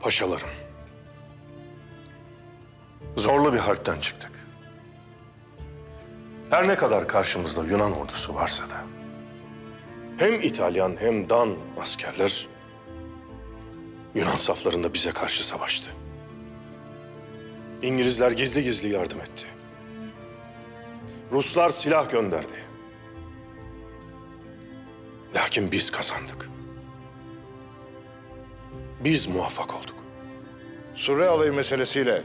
Paşalarım. Zorlu bir harpten çıktık. Her ne kadar karşımızda Yunan ordusu varsa da hem İtalyan hem Dan askerler Yunan saflarında bize karşı savaştı. İngilizler gizli gizli yardım etti. Ruslar silah gönderdi. Lakin biz kazandık. Biz muvaffak olduk. Surre alayı meselesiyle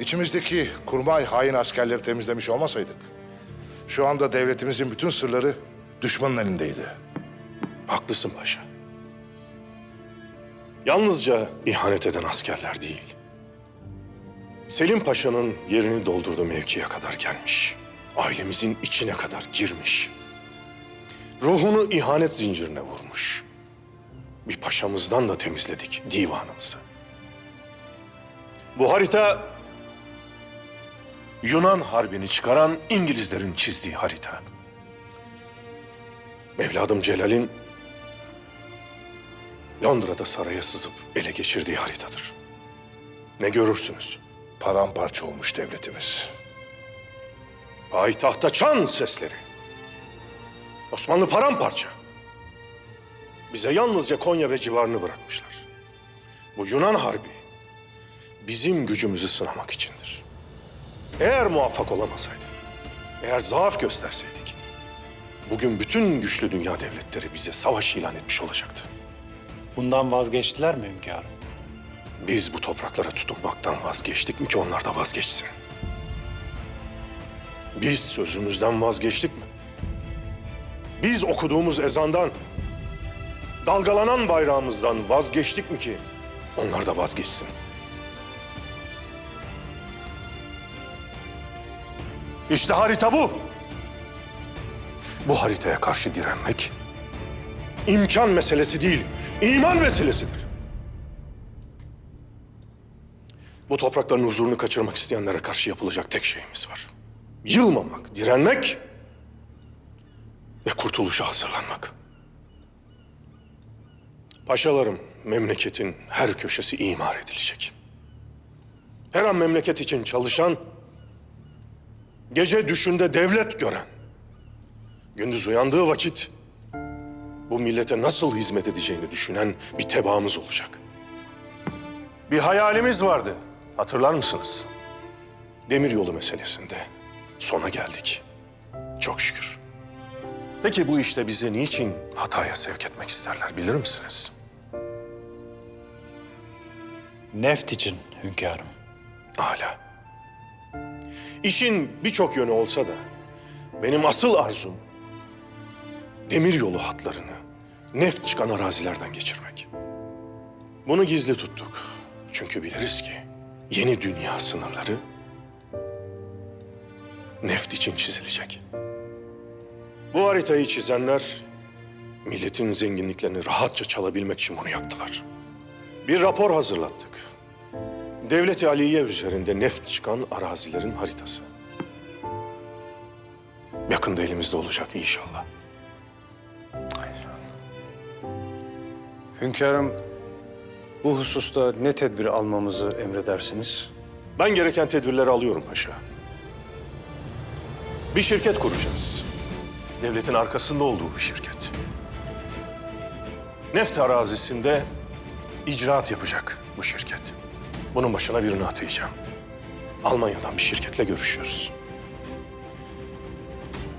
içimizdeki kurmay hain askerleri temizlemiş olmasaydık... ...şu anda devletimizin bütün sırları düşmanın elindeydi. Haklısın paşa. Yalnızca ihanet eden askerler değil. Selim Paşa'nın yerini doldurduğu mevkiye kadar gelmiş. Ailemizin içine kadar girmiş. Ruhunu ihanet zincirine vurmuş. Bir paşamızdan da temizledik divanımızı. Bu harita Yunan harbini çıkaran İngilizlerin çizdiği harita. Evladım Celal'in Londra'da saraya sızıp ele geçirdiği haritadır. Ne görürsünüz? Paramparça olmuş devletimiz. Payitahta çan sesleri. Osmanlı paramparça. Bize yalnızca Konya ve civarını bırakmışlar. Bu Yunan Harbi bizim gücümüzü sınamak içindir. Eğer muvaffak olamasaydık, eğer zaaf gösterseydik, bugün bütün güçlü dünya devletleri bize savaş ilan etmiş olacaktı. Bundan vazgeçtiler mi hünkârım? Biz bu topraklara tutunmaktan vazgeçtik mi ki onlar da vazgeçsin? Biz sözümüzden vazgeçtik mi? Biz okuduğumuz ezandan, dalgalanan bayrağımızdan vazgeçtik mi ki onlar da vazgeçsin? İşte harita bu. Bu haritaya karşı direnmek imkan meselesi değil, iman meselesidir. Bu toprakların huzurunu kaçırmak isteyenlere karşı yapılacak tek şeyimiz var. Yılmamak, direnmek ve kurtuluşa hazırlanmak. Paşalarım, memleketin her köşesi imar edilecek. Her an memleket için çalışan, gece düşünde devlet gören, gündüz uyandığı vakit bu millete nasıl hizmet edeceğini düşünen bir tebaamız olacak. Bir hayalimiz vardı. Hatırlar mısınız? Demiryolu meselesinde sona geldik. Çok şükür. Peki bu işte bizi niçin hataya sevk etmek isterler bilir misiniz? Neft için hünkârım. Hala. İşin birçok yönü olsa da benim asıl arzum demiryolu hatlarını neft çıkan arazilerden geçirmek. Bunu gizli tuttuk. Çünkü biliriz ki yeni dünya sınırları neft için çizilecek. Bu haritayı çizenler milletin zenginliklerini rahatça çalabilmek için bunu yaptılar. Bir rapor hazırlattık. Devlet-i Aliye üzerinde neft çıkan arazilerin haritası. Yakında elimizde olacak inşallah. Hünkârım, bu hususta ne tedbir almamızı emredersiniz? Ben gereken tedbirleri alıyorum paşa. Bir şirket kuracağız. Devletin arkasında olduğu bir şirket. Neft arazisinde icraat yapacak bu şirket. Bunun başına birini atayacağım. Almanya'dan bir şirketle görüşüyoruz.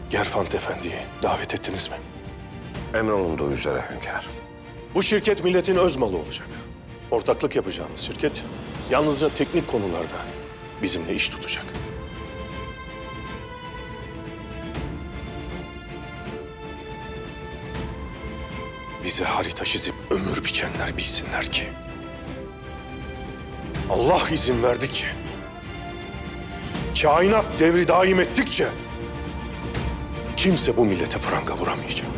Gerfant Efendi'yi davet ettiniz mi? Emrolunduğu üzere hünkâr. Bu şirket milletin öz malı olacak. Ortaklık yapacağımız şirket yalnızca teknik konularda bizimle iş tutacak. Bize harita çizip ömür biçenler bilsinler ki Allah izin verdikçe kainat devri daim ettikçe kimse bu millete pranga vuramayacak.